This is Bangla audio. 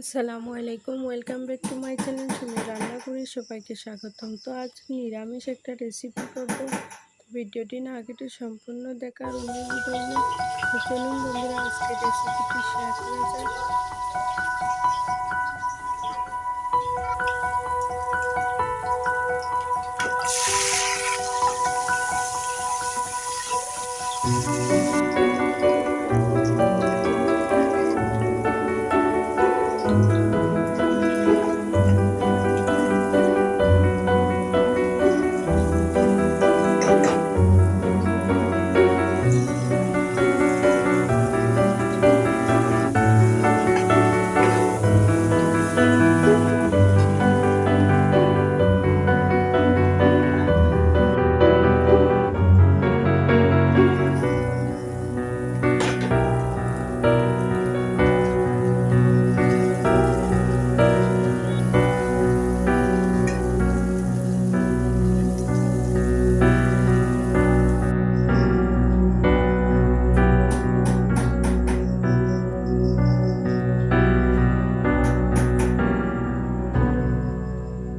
আসসালামু আলাইকুম, welcome back to my channel শুনে রান্না করি, সবাইকে স্বাগতম। তো আজ নিরামিষ একটা রেসিপি করব। ভিডিওটি না আগেটি সম্পূর্ণ দেখার অনুরোধ করব চলুন বন্ধুরা আজকে রেসিপিটি শেয়ার করে যায়